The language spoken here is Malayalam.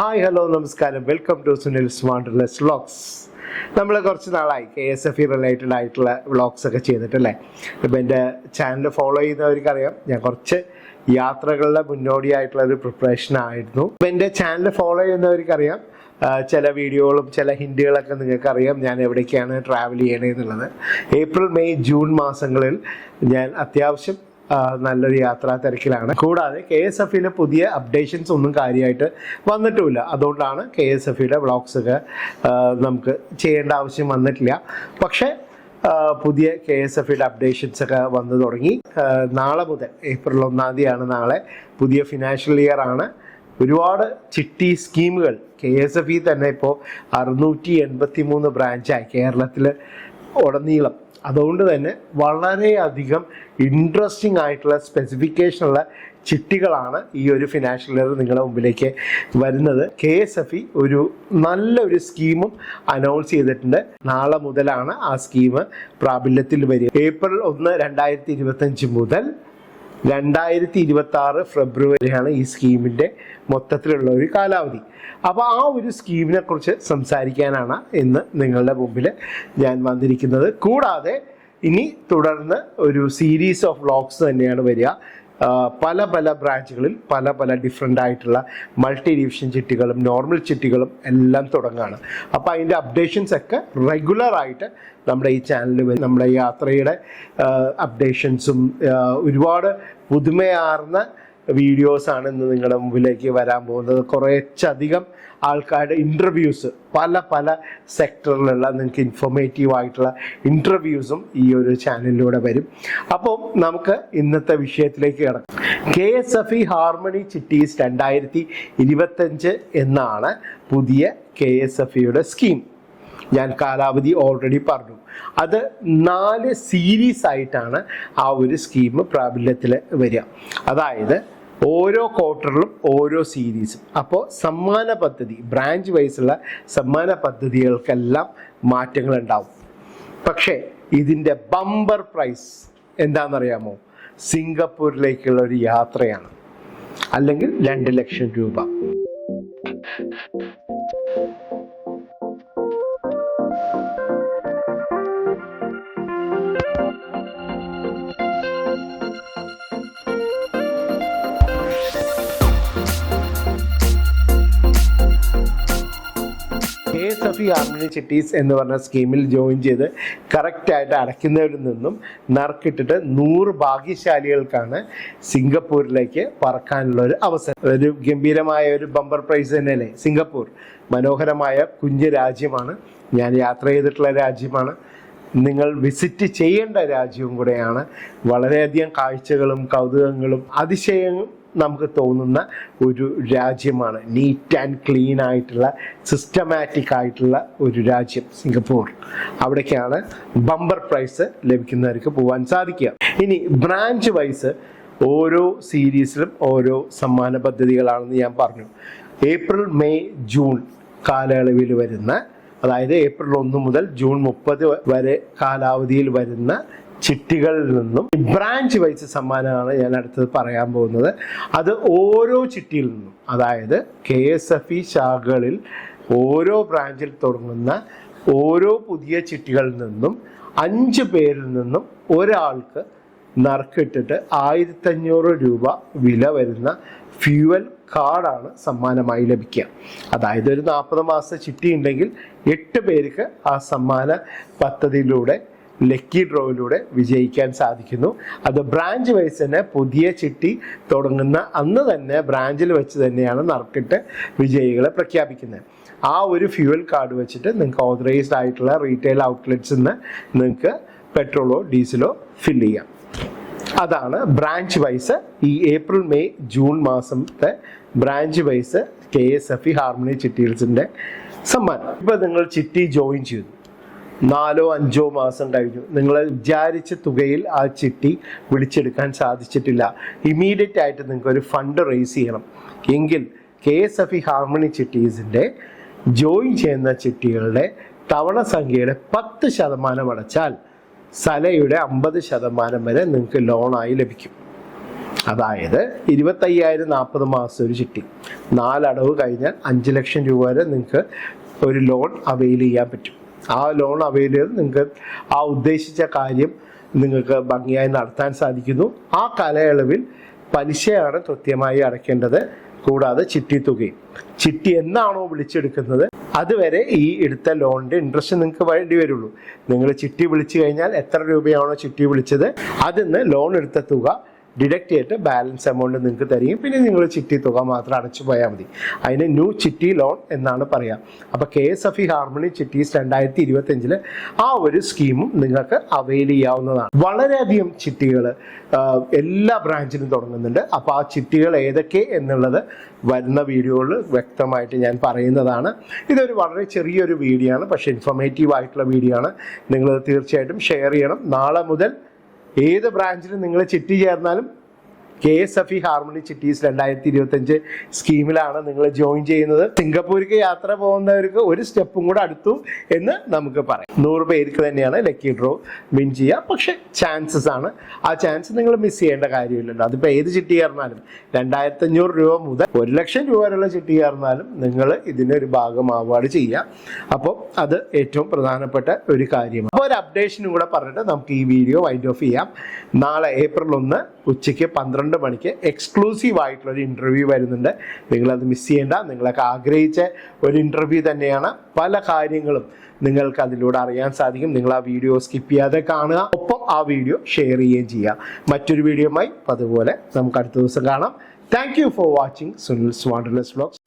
ഹായ് ഹലോ നമസ്കാരം. Welcome to Sunil wanderless vlogs നമ്മൾ കുറച്ച് നാളായി K S F E related ആയിട്ടുള്ള വ്ളോഗ്സ് ഒക്കെ ചെയ്തിട്ടല്ലേ? ഇപ്പം എന്റെ ചാനൽ ഫോളോ ചെയ്യുന്നവർക്കറിയാം. ഞാൻ കുറച്ച് യാത്രകളുടെ മുന്നോടിയായിട്ടുള്ള ഒരു പ്രിപ്പറേഷൻ ആയിരുന്നു. ഇപ്പം എന്റെ ചാനൽ ഫോളോ ചെയ്യുന്നവർക്കറിയാം. ചില വീഡിയോകളും ചില ഹിൻഡുകളൊക്കെ നിങ്ങൾക്കറിയാം. ഞാൻ എവിടേക്കാണ് ട്രാവൽ ചെയ്യണേ എന്നുള്ളത് ഏപ്രിൽ മെയ് ജൂൺ മാസങ്ങളിൽ ഞാൻ അത്യാവശ്യം നല്ലൊരു യാത്രാ തിരക്കിലാണ്. കൂടാതെ കെ എസ് എഫിലെ പുതിയ അപ്ഡേഷൻസ് ഒന്നും കാര്യമായിട്ട് വന്നിട്ടുമില്ല. അതുകൊണ്ടാണ് കെ എസ് എഫിയുടെ ഇയുടെ വ്ളോഗ്സ് ഒക്കെ നമുക്ക് ചെയ്യേണ്ട ആവശ്യം വന്നിട്ടില്ല. പക്ഷേ പുതിയ കെ എസ് എഫിയുടെ അപ്ഡേഷൻസ് ഒക്കെ വന്നു തുടങ്ങി. നാളെ മുതൽ ഏപ്രിൽ ഒന്നാം തീയതിയാണ് നാളെ പുതിയ ഫിനാൻഷ്യൽ ഇയർ ആണ്. ഒരുപാട് ചിട്ടി സ്കീമുകൾ കെ എസ് എഫ് ഇ തന്നെ ഇപ്പോൾ അറുന്നൂറ്റി എൺപത്തി മൂന്ന് ബ്രാഞ്ചായി കേരളത്തിൽ ഉടനീളം അതുകൊണ്ട് തന്നെ വളരെയധികം ഇൻട്രസ്റ്റിംഗ് ആയിട്ടുള്ള സ്പെസിഫിക്കേഷനുള്ള ചിട്ടികളാണ് ഈ ഒരു ഫിനാൻഷ്യൽ ഇയർ നിങ്ങളുടെ മുമ്പിലേക്ക് വരുന്നത്. കെ എസ് എഫ് ഇ ഒരു നല്ലൊരു സ്കീമും അനൗൺസ് ചെയ്തിട്ടുണ്ട്. നാളെ മുതലാണ് ആ സ്കീം പ്രാബല്യത്തിൽ വരിക. ഏപ്രിൽ ഒന്ന് രണ്ടായിരത്തി മുതൽ രണ്ടായിരത്തി ഇരുപത്തി ആറ് ഫെബ്രുവരിയാണ് ഈ സ്കീമിന്റെ മൊത്തത്തിലുള്ള ഒരു കാലാവധി. അപ്പോൾ ആ ഒരു സ്കീമിനെ കുറിച്ച് സംസാരിക്കാനാണ് ഇന്ന് നിങ്ങളുടെ മുമ്പിൽ ഞാൻ വന്നിരിക്കുന്നത്. കൂടാതെ ഇനി തുടർന്ന് ഒരു സീരീസ് ഓഫ് വ്ളോഗ്സ് തന്നെയാണ് വരിക. പല പല ബ്രാഞ്ചുകളിൽ പല പല ഡിഫറെന്റ് ആയിട്ടുള്ള മൾട്ടി ഡിവിഷൻ ചിട്ടികളും നോർമൽ ചിട്ടികളും എല്ലാം തുടങ്ങുകയാണ് അപ്പോൾ അതിന്റെ അപ്ഡേഷൻസ് ഒക്കെ റെഗുലറായിട്ട് നമ്മുടെ ഈ ചാനലിൽ വരും. നമ്മുടെ യാത്രയുടെ അപ്ഡേഷൻസും ഒരുപാട് പുതുമയാർന്ന വീഡിയോസാണ് ഇന്ന് നിങ്ങളുടെ മുമ്പിലേക്ക് വരാൻ പോകുന്നത്. കുറച്ചധികം ആൾക്കാരുടെ ഇന്റർവ്യൂസ് പല പല സെക്ടറിലുള്ള നിങ്ങൾക്ക് ഇൻഫോർമേറ്റീവ് ആയിട്ടുള്ള ഇന്റർവ്യൂസും ഈ ഒരു ചാനലിലൂടെ വരും. അപ്പോൾ നമുക്ക് ഇന്നത്തെ വിഷയത്തിലേക്ക് കിടക്കാം. K S F E harmony chitties രണ്ടായിരത്തി ഇരുപത്തഞ്ച് എന്നാണ് പുതിയ കെ എസ് എഫ് ഇയുടെ സ്കീം ഞാൻ കാലാവധി ഓൾറെഡി പറഞ്ഞു. അത് നാല് സീരീസ് ആയിട്ടാണ് ആ ഒരു സ്കീം പ്രാബല്യത്തിൽ വരിക. അതായത് ഓരോ ക്വാർട്ടറിലും ഓരോ സീരീസും അപ്പോൾ സമ്മാന പദ്ധതി ബ്രാഞ്ച് വൈസുള്ള സമ്മാന പദ്ധതികൾക്കെല്ലാം മാറ്റങ്ങൾ ഉണ്ടാവും. പക്ഷേ ഇതിന്റെ ബമ്പർ പ്രൈസ് എന്താണെന്നറിയാമോ? സിംഗപ്പൂരിലേക്കുള്ള ഒരു യാത്രയാണ്. അല്ലെങ്കിൽ രണ്ട് ലക്ഷം രൂപ. K S F E harmony chitties എന്ന് പറഞ്ഞ സ്കീമിൽ ജോയിൻ ചെയ്ത് കറക്റ്റായിട്ട് അടയ്ക്കുന്നവരിൽ നിന്നും നറുക്കിട്ടിട്ട് നൂറ് ഭാഗ്യശാലികൾക്കാണ് സിംഗപ്പൂരിലേക്ക് പറക്കാനുള്ള ഒരു അവസരം. ഒരു ഗംഭീരമായ ഒരു ബമ്പർ പ്രൈസ് തന്നെയല്ലേ? സിംഗപ്പൂർ മനോഹരമായ കുഞ്ഞു രാജ്യമാണ്. ഞാൻ യാത്ര ചെയ്തിട്ടുള്ള രാജ്യമാണ്. നിങ്ങൾ വിസിറ്റ് ചെയ്യേണ്ട രാജ്യവും കൂടെയാണ്. വളരെയധികം കാഴ്ചകളും കൗതുകങ്ങളും അതിശയവും നമുക്ക് തോന്നുന്ന ഒരു രാജ്യമാണ്. നീറ്റ് ആൻഡ് ക്ലീൻ ആയിട്ടുള്ള സിസ്റ്റമാറ്റിക് ആയിട്ടുള്ള ഒരു രാജ്യം സിംഗപ്പൂർ. അവിടേക്കാണ് ബമ്പർ പ്രൈസ് ലഭിക്കുന്നവർക്ക് പോകാൻ സാധിക്കുക. ഇനി ബ്രാഞ്ച് വൈസ് ഓരോ സീരീസിലും ഓരോ സമ്മാന പദ്ധതികളാണെന്ന് ഞാൻ പറഞ്ഞു. ഏപ്രിൽ മെയ് ജൂൺ കാലയളവിൽ വരുന്ന അതായത് ഏപ്രിൽ ഒന്ന് മുതൽ ജൂൺ മുപ്പത് വരെ കാലാവധിയിൽ വരുന്ന ചിട്ടികളിൽ നിന്നും ബ്രാഞ്ച് വൈസ് സമ്മാനമാണ് ഞാൻ അടുത്തത് പറയാൻ പോകുന്നത്. അത് ഓരോ ചിട്ടിയിൽ നിന്നും അതായത് കെ എസ് എഫ് ഇ ശാഖകളിൽ ഓരോ ബ്രാഞ്ചിൽ തുടങ്ങുന്ന ഓരോ പുതിയ ചിട്ടികളിൽ നിന്നും അഞ്ച് പേരിൽ നിന്നും ഒരാൾക്ക് നറുക്കിട്ടിട്ട് ആയിരത്തഞ്ഞൂറ് രൂപ വില വരുന്ന ഫ്യൂവൽ കാർഡാണ് സമ്മാനമായി ലഭിക്കുക. അതായത് ഒരു നാൽപ്പത് മാസത്തെ ചിട്ടി ഉണ്ടെങ്കിൽ എട്ട് പേർക്ക് ആ സമ്മാന പദ്ധതിയിലൂടെ ലക്കി ഡ്രോയിലൂടെ വിജയിക്കാൻ സാധിക്കുന്നു. അത് ബ്രാഞ്ച് വൈസ് തന്നെ പുതിയ ചിട്ടി തുടങ്ങുന്ന അന്ന് തന്നെ ബ്രാഞ്ചിൽ വെച്ച് തന്നെയാണ് നറുക്കിട്ട് വിജയികളെ പ്രഖ്യാപിക്കുന്നത്. ആ ഒരു ഫ്യൂവൽ കാർഡ് വെച്ചിട്ട് നിങ്ങൾക്ക് ഓതറൈസ്ഡ് ആയിട്ടുള്ള റീറ്റെയിൽ ഔട്ട്ലെറ്റ്സിൽ നിന്ന് നിങ്ങൾക്ക് പെട്രോളോ ഡീസലോ ഫിൽ ചെയ്യാം. അതാണ് ബ്രാഞ്ച് വൈസ് ഈ ഏപ്രിൽ മെയ് ജൂൺ മാസത്തെ branch wise K S F E harmony ചിറ്റീൽസിന്റെ സമ്മാനം. ഇപ്പോൾ നിങ്ങൾ ചിട്ടി ജോയിൻ ചെയ്തു. നാലോ അഞ്ചോ മാസം കഴിഞ്ഞു. നിങ്ങൾ വിചാരിച്ച തുകയിൽ ആ ചിട്ടി വിളിച്ചെടുക്കാൻ സാധിച്ചിട്ടില്ല. ഇമീഡിയറ്റ് ആയിട്ട് നിങ്ങൾക്ക് ഒരു ഫണ്ട് റേസ് ചെയ്യണം. എങ്കിൽ K S F E harmony ചിട്ടീസിന്റെ join ചെയ്യുന്ന ചിട്ടികളുടെ തവണ സംഖ്യയുടെ പത്ത് ശതമാനം അടച്ചാൽ സലയുടെ അമ്പത് ശതമാനം വരെ നിങ്ങൾക്ക് ലോണായി ലഭിക്കും. അതായത് ഇരുപത്തയ്യായിരം നാൽപ്പത് മാസം ഒരു ചിട്ടി. നാലടവ് കഴിഞ്ഞാൽ അഞ്ച് ലക്ഷം രൂപ വരെ നിങ്ങൾക്ക് ഒരു ലോൺ അവെയിൽ ചെയ്യാൻ പറ്റും. ആ ലോൺ ചെയ്ത് നിങ്ങൾക്ക് ആ ഉദ്ദേശിച്ച കാര്യം നിങ്ങൾക്ക് ഭംഗിയായി നടത്താൻ സാധിക്കുന്നു. ആ കാലയളവിൽ പലിശയാണ് കൃത്യമായി അടയ്ക്കേണ്ടത്. കൂടാതെ ചിട്ടി തുകയും. ചിട്ടി എന്നാണോ വിളിച്ചെടുക്കുന്നത്? അതുവരെ ഈ എടുത്ത ലോണിന്റെ ഇൻട്രസ്റ്റ് നിങ്ങൾക്ക് വേണ്ടി വരുള്ളൂ. നിങ്ങൾ ചിട്ടി വിളിച്ചു കഴിഞ്ഞാൽ എത്ര രൂപയാണോ ചിട്ടി വിളിച്ചത്? അതിന്ന് ലോൺ എടുത്ത തുക ഡിഡക്റ്റ് ചെയ്തിട്ട് ബാലൻസ് എമൗണ്ട് നിങ്ങൾക്ക് തരികയും പിന്നെ നിങ്ങൾ ചിട്ടി തുക മാത്രം അടച്ചു പോയാൽ മതി. അതിന് ന്യൂ ചിട്ടി ലോൺ എന്നാണ് പറയുക അപ്പോൾ K S F E harmony chitties രണ്ടായിരത്തി ഇരുപത്തി അഞ്ചിൽ ആ ഒരു സ്കീമും നിങ്ങൾക്ക് അവൈൽ ചെയ്യാവുന്നതാണ്. വളരെയധികം ചിട്ടികൾ എല്ലാ ബ്രാഞ്ചിലും തുടങ്ങുന്നുണ്ട്. അപ്പോൾ ആ ചിട്ടികൾ ഏതൊക്കെ എന്നുള്ളത് വരുന്ന വീഡിയോകളിൽ വ്യക്തമായിട്ട് ഞാൻ പറയുന്നതാണ്. ഇതൊരു വളരെ ചെറിയൊരു വീഡിയോ ആണ്. പക്ഷേ ഇൻഫോർമേറ്റീവ് ആയിട്ടുള്ള വീഡിയോ ആണ്. നിങ്ങൾ തീർച്ചയായിട്ടും ഷെയർ ചെയ്യണം. നാളെ മുതൽ ഏത് ബ്രാഞ്ചിലും നിങ്ങൾ ചിട്ടി ചേർന്നാലും K S F E harmony chitties രണ്ടായിരത്തി ഇരുപത്തി അഞ്ച് സ്കീമിലാണ് നിങ്ങൾ ജോയിൻ ചെയ്യുന്നത്. സിംഗപ്പൂർക്ക് യാത്ര പോകുന്നവർക്ക് ഒരു സ്റ്റെപ്പും കൂടെ അടുത്തു എന്ന് നമുക്ക് പറയാം. നൂറ് പേർക്ക് തന്നെയാണ് ലക്കി ഡ്രോ വിൻ ചെയ്യുക. പക്ഷെ ചാൻസസ് ആണ്. ആ ചാൻസ് നിങ്ങൾ മിസ് ചെയ്യേണ്ട കാര്യമില്ലല്ലോ. അതിപ്പോൾ ഏത് ചിട്ടി കയറിനാലും രണ്ടായിരത്തി അഞ്ഞൂറ് രൂപ മുതൽ ഒരു ലക്ഷം രൂപ വരെയുള്ള ചിട്ടി കയറിനാലും നിങ്ങൾ ഇതിനൊരു ഭാഗമാവാട് ചെയ്യുക. അപ്പോൾ അത് ഏറ്റവും പ്രധാനപ്പെട്ട ഒരു കാര്യമാണ്. അപ്പോൾ ഒരു അപ്ഡേഷനും കൂടെ പറഞ്ഞിട്ട് നമുക്ക് ഈ വീഡിയോ വൈൻഡ് ഓഫ് ചെയ്യാം. നാളെ ഏപ്രിൽ ഒന്ന് ഉച്ചയ്ക്ക് പന്ത്രണ്ട് മണിക്ക് എക്സ്ക്ലൂസീവ് ആയിട്ടുള്ള ഒരു ഇന്റർവ്യൂ വരുന്നുണ്ട്. നിങ്ങളത് മിസ് ചെയ്യേണ്ട. നിങ്ങളൊക്കെ ആഗ്രഹിച്ച ഒരു ഇന്റർവ്യൂ തന്നെയാണ്. പല കാര്യങ്ങളും നിങ്ങൾക്ക് അതിലൂടെ അറിയാൻ സാധിക്കും. നിങ്ങൾ ആ വീഡിയോ സ്കിപ്പ് ചെയ്യാതെ കാണുക. ഒപ്പം ആ വീഡിയോ ഷെയർ ചെയ്യുകയും ചെയ്യുക. മറ്റൊരു വീഡിയോയുമായി അതുപോലെ നമുക്ക് അടുത്ത ദിവസം കാണാം. Thank you for watching Sunil wanderless vlogs